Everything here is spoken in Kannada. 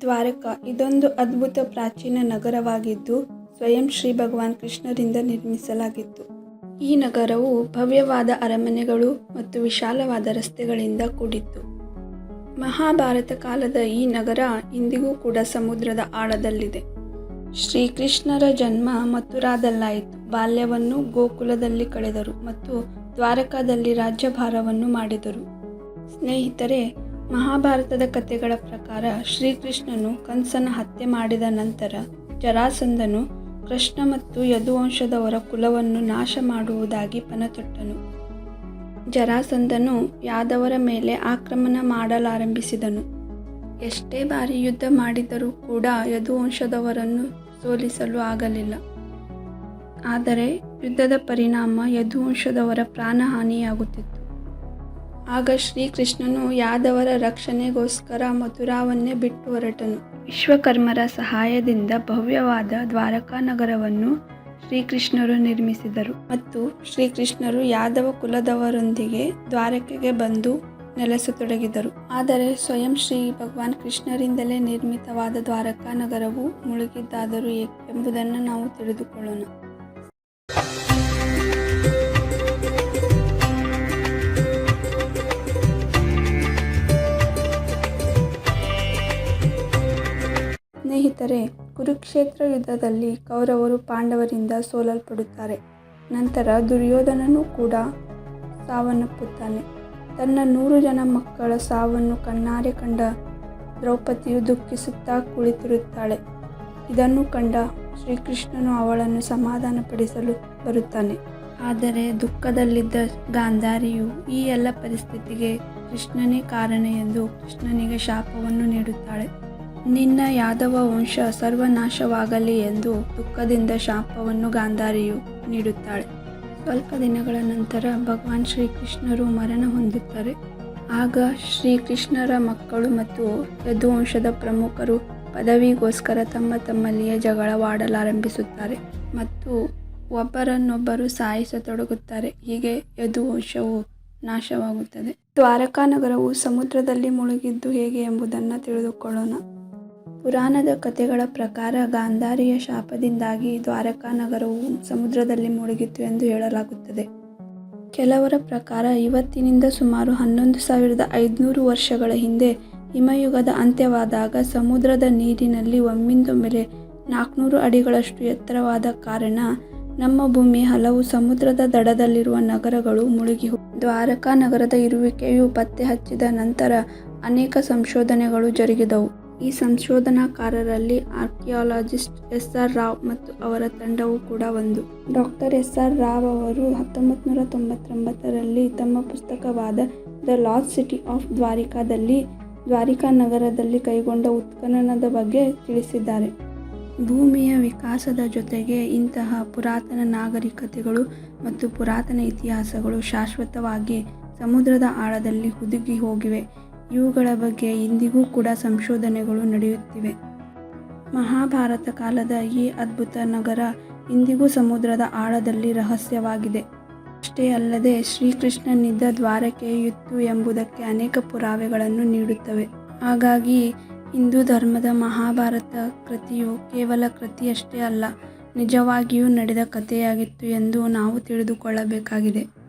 ದ್ವಾರಕ. ಇದೊಂದು ಅದ್ಭುತ ಪ್ರಾಚೀನ ನಗರವಾಗಿದ್ದು ಸ್ವಯಂ ಶ್ರೀ ಭಗವಾನ್ ಕೃಷ್ಣರಿಂದ ನಿರ್ಮಿಸಲಾಗಿತ್ತು. ಈ ನಗರವು ಭವ್ಯವಾದ ಅರಮನೆಗಳು ಮತ್ತು ವಿಶಾಲವಾದ ರಸ್ತೆಗಳಿಂದ ಕೂಡಿತ್ತು. ಮಹಾಭಾರತ ಕಾಲದ ಈ ನಗರ ಇಂದಿಗೂ ಕೂಡ ಸಮುದ್ರದ ಆಳದಲ್ಲಿದೆ. ಶ್ರೀಕೃಷ್ಣರ ಜನ್ಮ ಮಥುರಾದಲ್ಲಾಯಿತು. ಬಾಲ್ಯವನ್ನು ಗೋಕುಲದಲ್ಲಿ ಕಳೆದರು ಮತ್ತು ದ್ವಾರಕಾದಲ್ಲಿ ರಾಜ್ಯಭಾರವನ್ನು ಮಾಡಿದರು. ಸ್ನೇಹಿತರೆ ಮಹಾಭಾರತದ ಕಥೆಗಳ ಪ್ರಕಾರ ಶ್ರೀಕೃಷ್ಣನು ಕಂಸನ ಹತ್ಯೆ ಮಾಡಿದ ನಂತರ ಜರಾಸಂದನು ಕೃಷ್ಣ ಮತ್ತು ಯದುವಂಶದವರ ಕುಲವನ್ನು ನಾಶ ಮಾಡುವುದಾಗಿ ಪನತೊಟ್ಟನು. ಜರಾಸಂದನು ಯಾದವರ ಮೇಲೆ ಆಕ್ರಮಣ ಮಾಡಲಾರಂಭಿಸಿದನು. ಎಷ್ಟೇ ಬಾರಿ ಯುದ್ಧ ಮಾಡಿದರೂ ಕೂಡ ಯದುವಂಶದವರನ್ನು ಸೋಲಿಸಲು ಆಗಲಿಲ್ಲ. ಆದರೆ ಯುದ್ಧದ ಪರಿಣಾಮ ಯದುವಂಶದವರ ಪ್ರಾಣಹಾನಿಯಾಗುತ್ತಿತ್ತು. ಆಗ ಶ್ರೀಕೃಷ್ಣನು ಯಾದವರ ರಕ್ಷಣೆಗೋಸ್ಕರ ಮಥುರಾವನ್ನೇ ಬಿಟ್ಟು ಹೊರಟನು. ವಿಶ್ವಕರ್ಮರ ಸಹಾಯದಿಂದ ಭವ್ಯವಾದ ದ್ವಾರಕಾ ನಗರವನ್ನು ಶ್ರೀಕೃಷ್ಣರು ನಿರ್ಮಿಸಿದರು. ಮತ್ತು ಶ್ರೀಕೃಷ್ಣರು ಯಾದವ ಕುಲದವರೊಂದಿಗೆ ದ್ವಾರಕೆಗೆ ಬಂದು ನೆಲೆಸತೊಡಗಿದರು. ಆದರೆ ಸ್ವಯಂ ಶ್ರೀ ಭಗವಾನ್ ಕೃಷ್ಣರಿಂದಲೇ ನಿರ್ಮಿತವಾದ ದ್ವಾರಕಾ ನಗರವು ಮುಳುಗಿದ್ದಾದರೂ ಎಂಬುದನ್ನು ನಾವು ತಿಳಿದುಕೊಳ್ಳೋಣ. ಸ್ನೇಹಿತರೆ, ಕುರುಕ್ಷೇತ್ರ ಯುದ್ಧದಲ್ಲಿ ಕೌರವರು ಪಾಂಡವರಿಂದ ಸೋಲಲ್ಪಡುತ್ತಾರೆ. ನಂತರ ದುರ್ಯೋಧನನು ಕೂಡ ಸಾವನ್ನಪ್ಪುತ್ತಾನೆ. ತನ್ನ ನೂರು ಜನ ಮಕ್ಕಳ ಸಾವನ್ನು ಕಣ್ಣಾರೆ ಕಂಡ ದ್ರೌಪದಿಯು ದುಃಖಿಸುತ್ತಾ ಕುಳಿತಿರುತ್ತಾಳೆ. ಇದನ್ನು ಕಂಡ ಶ್ರೀಕೃಷ್ಣನು ಅವಳನ್ನು ಸಮಾಧಾನಪಡಿಸಲು ಬರುತ್ತಾನೆ. ಆದರೆ ದುಃಖದಲ್ಲಿದ್ದ ಗಾಂಧಾರಿಯು ಈ ಎಲ್ಲ ಪರಿಸ್ಥಿತಿಗೆ ಕೃಷ್ಣನೇ ಕಾರಣ ಎಂದು ಕೃಷ್ಣನಿಗೆ ಶಾಪವನ್ನು ನೀಡುತ್ತಾಳೆ. ನಿನ್ನ ಯಾದವ ವಂಶ ಸರ್ವನಾಶವಾಗಲಿ ಎಂದು ದುಃಖದಿಂದ ಶಾಪವನ್ನು ಗಾಂಧಾರಿಯು ನೀಡುತ್ತಾಳೆ. ಸ್ವಲ್ಪ ದಿನಗಳ ನಂತರ ಭಗವಾನ್ ಶ್ರೀಕೃಷ್ಣರು ಮರಣ ಹೊಂದುತ್ತಾರೆ. ಆಗ ಶ್ರೀಕೃಷ್ಣರ ಮಕ್ಕಳು ಮತ್ತು ಯದುವಂಶದ ಪ್ರಮುಖರು ಪದವಿಗೋಸ್ಕರ ತಮ್ಮ ತಮ್ಮಲ್ಲಿಯೇ ಜಗಳವಾಡಲಾರಂಭಿಸುತ್ತಾರೆ ಮತ್ತು ಒಬ್ಬರನ್ನೊಬ್ಬರು ಸಾಯಿಸತೊಡಗುತ್ತಾರೆ ಹೀಗೆ ಯದುವಂಶವು ನಾಶವಾಗುತ್ತದೆ. ದ್ವಾರಕಾ ನಗರವು ಸಮುದ್ರದಲ್ಲಿ ಮುಳುಗಿದ್ದು ಹೇಗೆ ಎಂಬುದನ್ನು ತಿಳಿದುಕೊಳ್ಳೋಣ. ಪುರಾಣದ ಕಥೆಗಳ ಪ್ರಕಾರ ಗಾಂಧಾರಿಯ ಶಾಪದಿಂದಾಗಿ ದ್ವಾರಕಾ ನಗರವು ಸಮುದ್ರದಲ್ಲಿ ಮುಳುಗಿತ್ತು ಎಂದು ಹೇಳಲಾಗುತ್ತದೆ. ಕೆಲವರ ಪ್ರಕಾರ ಇವತ್ತಿನಿಂದ ಸುಮಾರು ಹನ್ನೊಂದು ಸಾವಿರದ ಐದುನೂರು ವರ್ಷಗಳ ಹಿಂದೆ ಹಿಮಯುಗದ ಅಂತ್ಯವಾದಾಗ ಸಮುದ್ರದ ನೀರಿನಲ್ಲಿ ಒಮ್ಮಿಂದೊಮ್ಮೆಲೆ ನಾಲ್ಕುನೂರು ಅಡಿಗಳಷ್ಟು ಎತ್ತರವಾದ ಕಾರಣ ನಮ್ಮ ಭೂಮಿ ಹಲವು ಸಮುದ್ರದ ದಡದಲ್ಲಿರುವ ನಗರಗಳು ಮುಳುಗಿ ದ್ವಾರಕಾ ನಗರದ ಇರುವಿಕೆಯು ಪತ್ತೆ ಹಚ್ಚಿದ ನಂತರ ಅನೇಕ ಸಂಶೋಧನೆಗಳು ಜರುಗಿದವು. ಈ ಸಂಶೋಧನಾಕಾರರಲ್ಲಿ ಆರ್ಕಿಯಾಲಜಿಸ್ಟ್ ಎಸ್ ಆರ್ ರಾವ್ ಮತ್ತು ಅವರ ತಂಡವು ಕೂಡ ಒಂದು. ಡಾಕ್ಟರ್ ಎಸ್ ಆರ್ ರಾವ್ ಅವರು ಹತ್ತೊಂಬತ್ತು ನೂರ ತೊಂಬತ್ತೊಂಬತ್ತರಲ್ಲಿ ತಮ್ಮ ಪುಸ್ತಕವಾದ ದ ಲಾಸ್ಟ್ ಸಿಟಿ ಆಫ್ ದ್ವಾರಿಕಾದಲ್ಲಿ, ದ್ವಾರಿಕಾ ನಗರದಲ್ಲಿ ಕೈಗೊಂಡ ಉತ್ಖನನದ ಬಗ್ಗೆ ತಿಳಿಸಿದ್ದಾರೆ. ಭೂಮಿಯ ವಿಕಾಸದ ಜೊತೆಗೆ ಇಂತಹ ಪುರಾತನ ನಾಗರಿಕತೆಗಳು ಮತ್ತು ಪುರಾತನ ಇತಿಹಾಸಗಳು ಶಾಶ್ವತವಾಗಿ ಸಮುದ್ರದ ಆಳದಲ್ಲಿ ಹುದುಗಿ ಹೋಗಿವೆ. ಇವುಗಳ ಬಗ್ಗೆ ಇಂದಿಗೂ ಕೂಡ ಸಂಶೋಧನೆಗಳು ನಡೆಯುತ್ತಿವೆ. ಮಹಾಭಾರತ ಕಾಲದ ಈ ಅದ್ಭುತ ನಗರ ಇಂದಿಗೂ ಸಮುದ್ರದ ಆಳದಲ್ಲಿ ರಹಸ್ಯವಾಗಿದೆ. ಅಷ್ಟೇ ಅಲ್ಲದೆ ಶ್ರೀಕೃಷ್ಣನಿದ್ದ ದ್ವಾರಕೆಯಿತ್ತು ಎಂಬುದಕ್ಕೆ ಅನೇಕ ಪುರಾವೆಗಳನ್ನು ನೀಡುತ್ತವೆ. ಹಾಗಾಗಿ ಹಿಂದೂ ಧರ್ಮದ ಮಹಾಭಾರತ ಕೃತಿಯು ಕೇವಲ ಕೃತಿಯಷ್ಟೇ ಅಲ್ಲ, ನಿಜವಾಗಿಯೂ ನಡೆದ ಕಥೆಯಾಗಿತ್ತು ಎಂದು ನಾವು ತಿಳಿದುಕೊಳ್ಳಬೇಕಾಗಿದೆ.